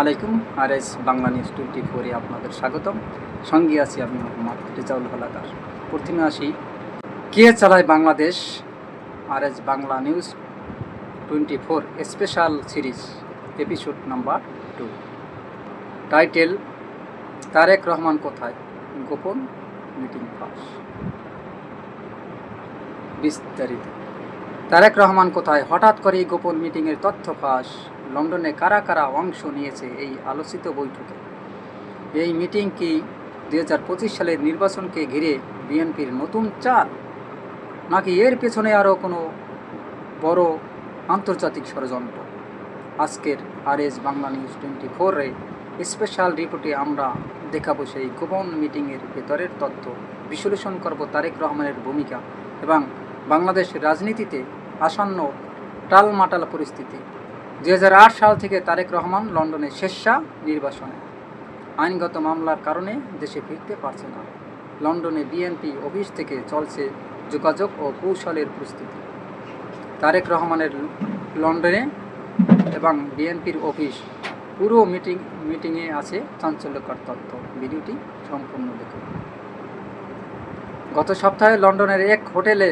আলাইকুম R S Bangla news twenty ফোরে আপনাদের স্বাগতম। সঙ্গে আছি আমি মোহাম্মদ রেজাউল হলাদার। প্রথমে আসি, কে চালায় Bangladesh? R S Bangla news twenty four special series, episode number two. Title, Tarique Rahman কোথায়? গোপন মিটিং ফাঁস। বিস্তারিত। তারেক রহমান কোথায়? হঠাৎ করেই গোপন মিটিংয়ের তথ্য ফাঁস। লন্ডনে কারা কারা অংশ নিয়েছে এই আলোচিত বৈঠকে? এই মিটিং কি দুই হাজার পঁচিশ সালের নির্বাচনকে ঘিরে বিএনপির নতুন চাল? নাকি এর পেছনে আরও কোনো বড় আন্তর্জাতিক ষড়যন্ত্র? আজকের R S Bangla news twenty ফোরে স্পেশাল রিপোর্টে আমরা দেখাবো সেই গোপন মিটিংয়ের ভেতরের তথ্য। বিশ্লেষণ করব তারেক রহমানের ভূমিকা এবং বাংলাদেশ রাজনীতিতে আসন্ন টালমাটাল পরিস্থিতি। দু হাজার আট সাল থেকে তারেক রহমান লন্ডনে শেষা নির্বাসনে আইনগত মামলার কারণে দেশে ফিরতে পারছে না। লন্ডনে বিএনপি অফিস থেকে চলছে যোগাযোগ ও কৌশলের প্রস্তুতি। তারেক রহমানের লন্ডনে এবং বিএনপির অফিস পুরো মিটিং, মিটিংয়ে আছে চাঞ্চল্যকর তথ্য। ভিডিওটি সম্পূর্ণ দেখুন। গত সপ্তাহে লন্ডনের এক হোটেলে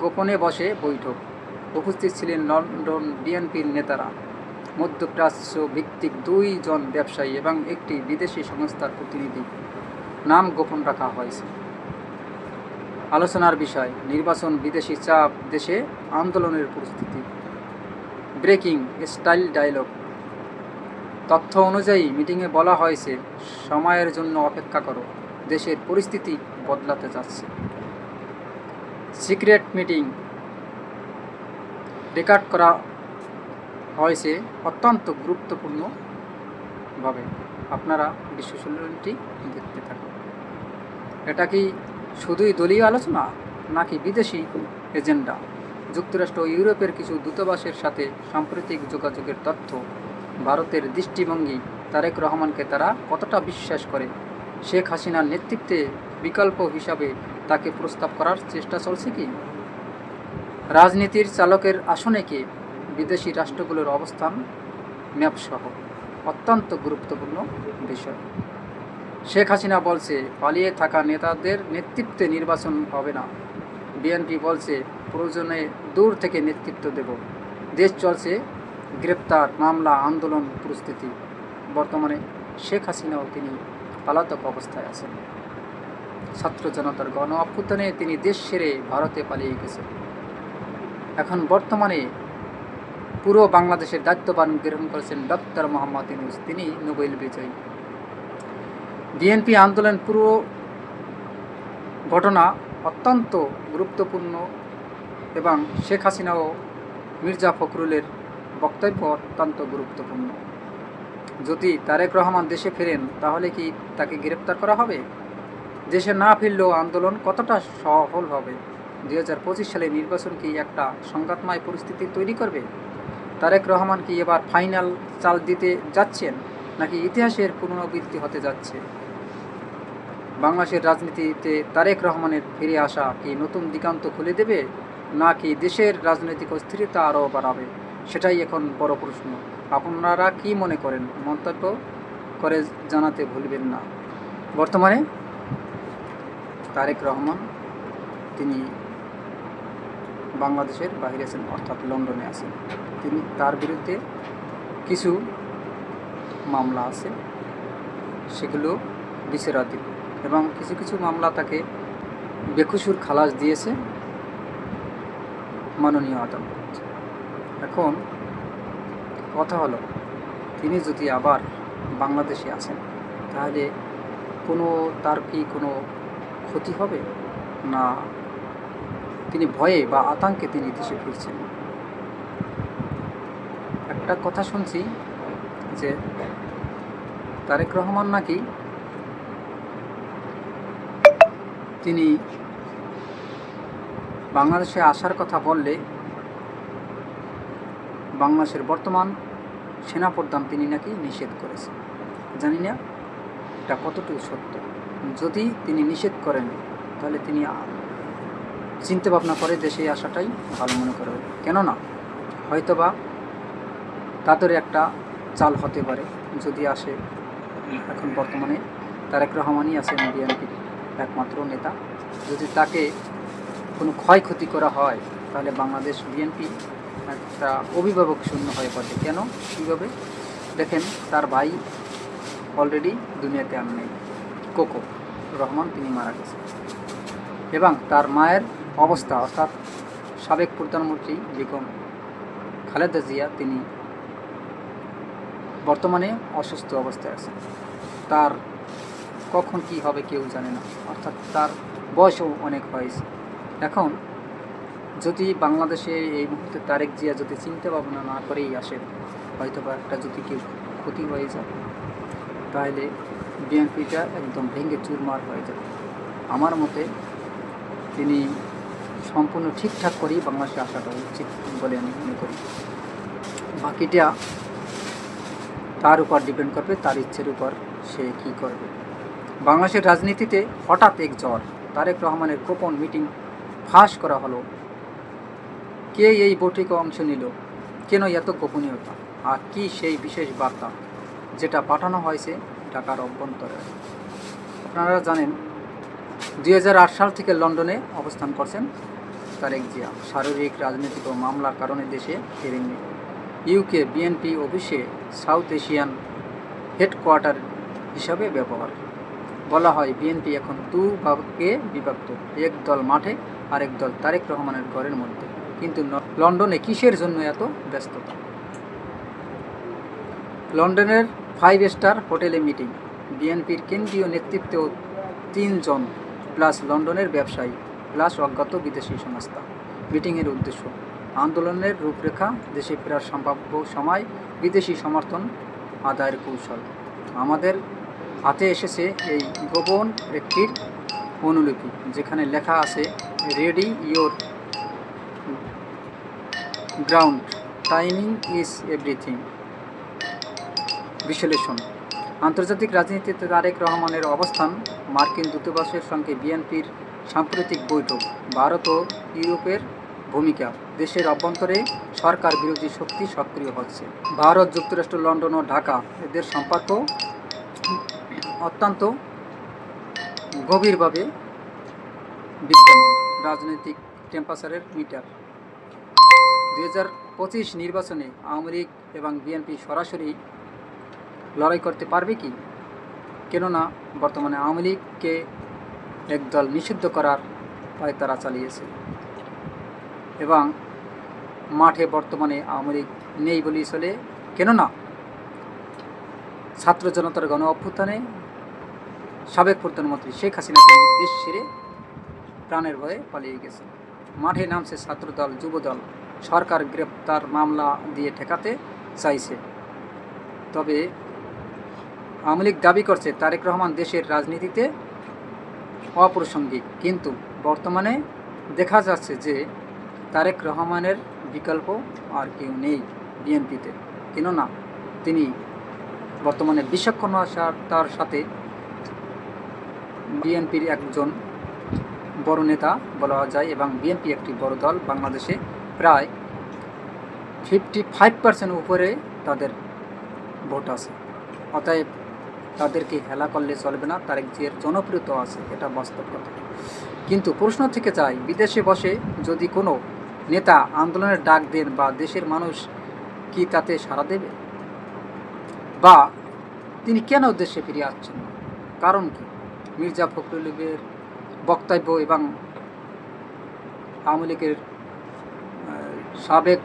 গোপনে বসে বৈঠক। উপস্থিত ছিলেন লন্ডন বিএনপির নেতারা। মধ্যপ্রাচ্য ভিত্তিক দুইজন ব্যবসায়ী এবং একটি বিদেশি সংস্থার প্রতিনিধি। নাম গোপন রাখা হয়েছে। আলোচনার বিষয়, নির্বাচন বিদেশি চাপ দেশে আন্দোলনের পরিস্থিতি। Breaking style dialogue. তথ্য অনুযায়ী, মিটিংয়ে বলা হয়েছে, সময়ের জন্য অপেক্ষা করো, দেশের পরিস্থিতি বদলাতে যাচ্ছে। সিক্রেট মিটিং রেকর্ড করা হয়েছে অত্যন্ত গুরুত্বপূর্ণভাবে আপনারা বিশ্বসম্মেলনটি দেখতে থাকুন। এটা কি শুধুই দলীয় আলোচনা নাকি বিদেশি এজেন্ডা? যুক্তরাষ্ট্র ও ইউরোপের কিছু দূতাবাসের সাথে সাম্প্রতিক যোগাযোগের তথ্য ভারতের দৃষ্টিভঙ্গি তারেক রহমানকে তারা কতটা বিশ্বাস করে? শেখ হাসিনার নেতৃত্বে বিকল্প হিসাবে তাকে প্রস্তাব করার চেষ্টা চলছে কি? রাজনীতির চালকের আসনে কি বিদেশি রাষ্ট্রগুলোর অবস্থান ম্যাপসহ অত্যন্ত গুরুত্বপূর্ণ বিষয়? শেখ হাসিনা বলছে, পালিয়ে থাকা নেতাদের নেতৃত্বে নির্বাচন হবে না। বিএনপি বলছে, প্রয়োজনে দূর থেকে নেতৃত্ব দেব। দেশ চলছে গ্রেপ্তার, মামলা, আন্দোলন পরিস্থিতি বর্তমানে শেখ হাসিনাও তিনি পলাতক অবস্থায় আছেন। ছাত্র জনতার গণ অভ্যুত্থানে তিনি দেশ সেরে ভারতে পালিয়ে গেছেন। এখন বর্তমানে পুরো বাংলাদেশের দায়িত্ববান গ্রহণ করেছেন ডক্টর মোহাম্মদ ইউনুস। তিনি নোবেল বিজয়ী। বিএনপি আন্দোলন পুরো ঘটনা অত্যন্ত গুরুত্বপূর্ণ এবং শেখ হাসিনা ও মির্জা ফখরুলের বক্তব্য অত্যন্ত গুরুত্বপূর্ণ। যদি তারেক রহমান দেশে ফেরেন, তাহলে কি তাকে গ্রেপ্তার করা হবে? দেশে না ফিরলেও আন্দোলন কতটা সফল হবে? দুই হাজার পঁচিশ সালে নির্বাচন কি একটা সংঘাতময় পরিস্থিতি তৈরি করবে? তারেক রহমান কি এবার ফাইনাল চাল দিতে যাচ্ছেন, নাকি ইতিহাসের পুনরাবৃত্তি হতে যাচ্ছে? বাংলাদেশের রাজনীতিতে তারেক রহমানের ফিরে আসা কি নতুন দিগান্ত খুলে দেবে, নাকি দেশের রাজনৈতিক অস্থিরতা আরও বাড়াবে? সেটাই এখন বড় প্রশ্ন। আপনারা কি মনে করেন? মন্তব্য করে জানাতে ভুলবেন না। বর্তমানে তারেক রহমান, তিনি বাংলাদেশের বাইরে আছেন, অর্থাৎ লন্ডনে আছেন। তিনি তার বিরুদ্ধে কিছু মামলা আছে, সেগুলো বিচারাধীন। এবং কিছু কিছু মামলা তাকে বেকসুর খালাস দিয়েছে মাননীয় আদালত। এখন কথা হলো, তিনি যদি আবার বাংলাদেশে আসেন তাহলে কোনো, তার কি কোনো ক্ষতি হবে? না তিনি ভয়ে বা আতঙ্কে তিনি দেশে ফিরছেন। একটা কথা শুনছি যে তারেক রহমান নাকি তিনি বাংলাদেশে আসার কথা বললে বাংলাদেশের বর্তমান সেনাপ্রধান তিনি নাকি নিষেধ করেছেন। জানি না এটা কতটুকু সত্য। যদি তিনি নিষেধ করেন, তাহলে তিনি চিন্তা ভাবনা করে দেশে আসাটাই ভালো মনে করে। কেননা, হয়তোবা তাদের একটা চাল হতে পারে, যদি আসে এখন বর্তমানে তারেক রহমানই আছেন বিএনপির একমাত্র নেতা। যদি তাকে কোনো ক্ষয়ক্ষতি করা হয়, তাহলে বাংলাদেশ বিএনপি একটা অভিভাবক শূন্য হয়ে পড়ে কেন? কীভাবে? দেখেন, তার ভাই অলরেডি দুনিয়াতে আর নেই। কোকো রহমান, তিনি মারা গেছেন। এবং তার মায়ের অবস্থা, অর্থাৎ সাবেক প্রধানমন্ত্রী বেগম খালেদা জিয়া, তিনি বর্তমানে অসুস্থ অবস্থায় আছেন। তার কখন কি হবে কেউ জানে না, অর্থাৎ তার বয়সও অনেক হয়েছে। এখন যদি বাংলাদেশে এই মুহূর্তে তারেক জিয়া যদি চিন্তা ভাবনা না করেই আসে হয়তো বা একটা যদি কেউ ক্ষতি হয়ে যায়, তাহলে বিএনপিটা একদম ভেঙে চুরমার হয়ে যাবে। আমার মতে তিনি সম্পূর্ণ ঠিকঠাক করেই বাংলাদেশে আসাটা উচিত বলে আমি মনে করি। বাকিটা তার উপর ডিপেন্ড করবে, তার ইচ্ছের উপর সে কি করবে। বাংলাদেশের রাজনীতিতে হঠাৎ এক জ্বর, তারেক রহমানের গোপন মিটিং ফাঁস করা হলো। কে এই বৈঠকে অংশ নিল? কেন এত গোপনীয়তা? আর কি সেই বিশেষ বার্তা যেটা পাঠানো হয়েছে ঢাকার অভ্যন্তরে? আপনারা জানেন দু হাজার আট সাল থেকে লন্ডনে অবস্থান করছেন তারেক জিয়া। শারীরিক, রাজনৈতিক ও মামলার কারণে দেশে ফেরেননি। ইউকে বিএনপি অফিসে সাউথ এশিয়ান হেডকোয়ার্টার হিসাবে ব্যবহার। বলা হয় বিএনপি এখন দু ভাগে বিভক্ত, এক দল মাঠে, আরেক দল তারেক রহমানের ঘরের মধ্যে। কিন্তু লন্ডনে কিসের জন্য এত ব্যস্ততা? লন্ডনের ফাইভ স্টার হোটেলে মিটিং। বিএনপির কেন্দ্রীয় নেতৃত্ব তিনজন, প্লাস লন্ডনের ব্যবসায়ী। প্লাস অজ্ঞাত বিদেশি সংস্থা। মিটিংয়ের উদ্দেশ্য, আন্দোলনের রূপরেখা, দেশে ফেরার সম্ভাব্য সময়, বিদেশি সমর্থন, আদায়ের কৌশল। আমাদের হাতে এসেছে এই গোপন একটির অনুলিপি, যেখানে লেখা আছে ready your ground timing is everything বিশ্লেষণ, আন্তর্জাতিক রাজনীতিতে তারেক রহমানের অবস্থান, মার্কিন দূতাবাসের সঙ্গে বিএনপির সাম্প্রতিক বৈঠক, ভারত ও ইউরোপের ভূমিকা, দেশের অভ্যন্তরে সরকার বিরোধী শক্তি সক্রিয় হচ্ছে। ভারত, যুক্তরাষ্ট্র, লন্ডন ও ঢাকা এদের সম্পর্ক অত্যন্ত গভীরভাবে বিদ্যমান রাজনৈতিক টেম্পারেচারের মিটার। দুই পঁচিশ নির্বাচনে আওয়ামী লীগ এবং বিএনপি সরাসরি লড়াই করতে পারবে কি? কেননা, বর্তমানে আওয়ামী লীগকে একদল নিষিদ্ধ করার পায় তারা চালিয়েছে। এবং মাঠে বর্তমানে আওয়ামী লীগ নেই বলেই চলে। কেননা ছাত্র জনতার গণ অভ্যুত্থানে সাবেক প্রধানমন্ত্রী শেখ হাসিনা দেশ ছেড়ে প্রাণের ভয়ে পালিয়ে গেছে মাঠে নামছে ছাত্রদল, যুবদল। সরকার গ্রেপ্তার মামলা দিয়ে ঠেকাতে চাইছে। তবে আওয়ামী লীগ দাবি করছে, তারেক রহমান দেশের রাজনীতিতে অপ্রাসঙ্গিক। কিন্তু বর্তমানে দেখা যাচ্ছে যে তারেক রহমানের বিকল্প আর কেউ নেই বিএনপিতে। কেননা তিনি বর্তমানে বিচক্ষণতার সাথে বিএনপির একজন বড় নেতা বলা যায় এবং বিএনপি একটি বড় দল বাংলাদেশে প্রায় ফিফটি ফাইভ পার্সেন্ট উপরে তাদের ভোট আছে। অতএব তাদেরকে হেলা করলে চলবে না তারেক জিয়ার জনপ্রিয়তা আছে, এটা বাস্তব কথা কিন্তু প্রশ্ন থেকে যায়, বিদেশে বসে যদি কোনো নেতা আন্দোলনের ডাক দেন বা দেশের মানুষ কি তাতে সাড়া দেবে? বা তিনি কেন দেশে ফিরে আসছেন কারণ কি? মির্জা ফখরুলের বক্তব্য এবং আওয়ামী লীগের সাবেক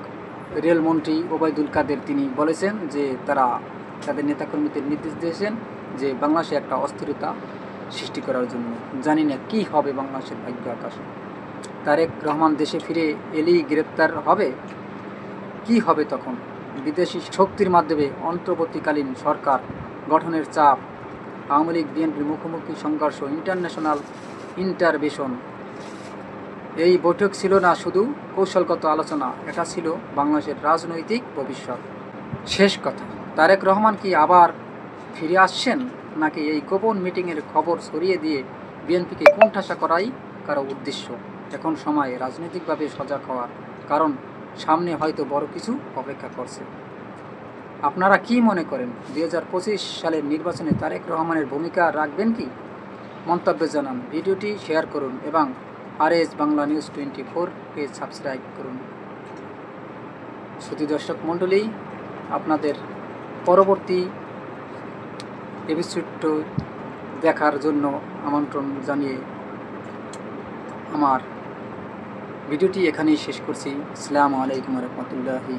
রেলমন্ত্রী ওবায়দুল কাদের তিনি বলেছেন যে তারা তাদের নেতাকর্মীদের নির্দেশ দিয়েছেন। যে বাংলাদেশে একটা অস্থিরতা সৃষ্টি করার জন্য। জানি না কী হবে বাংলাদেশের ভাগ্য আকাশে। তারেক রহমান দেশে ফিরে এলেই গ্রেপ্তার হবে? কি হবে তখন? বিদেশি শক্তির মাধ্যমে অন্তর্বর্তীকালীন সরকার গঠনের চাপ, আওয়ামী লীগ, বিএনপির মুখোমুখি সংঘর্ষ ইন্টারন্যাশনাল ইন্টারভেশন এই বৈঠক ছিল না শুধু কৌশলগত আলোচনা, এটা ছিল বাংলাদেশের রাজনৈতিক ভবিষ্যৎ। শেষ কথা, তারেক রহমান কি আবার ফিরে আসছেন নাকি এই গোপন মিটিংয়ের খবর ছড়িয়ে দিয়ে বিএনপিকে কোণঠাসা করাই কারও উদ্দেশ্য? এখন সময় রাজনৈতিকভাবে সজাগ হওয়ার, কারণ সামনে হয়তো বড় কিছু অপেক্ষা করছে। আপনারা কি মনে করেন, দুই হাজার পঁচিশ সালের নির্বাচনে তারেক রহমানের ভূমিকা রাখবেন কি? মন্তব্য জানান। ভিডিওটি শেয়ার করুন এবং R S Bangla news twenty four page subscribe করুন। শ্রুতি দর্শক মণ্ডলী, আপনাদের পরবর্তী এপিসোডটি দেখার জন্য আমন্ত্রণ জানিয়ে আমার ভিডিওটি এখানেই শেষ করছি। আসসালামু আলাইকুম রহমতুল্লাহি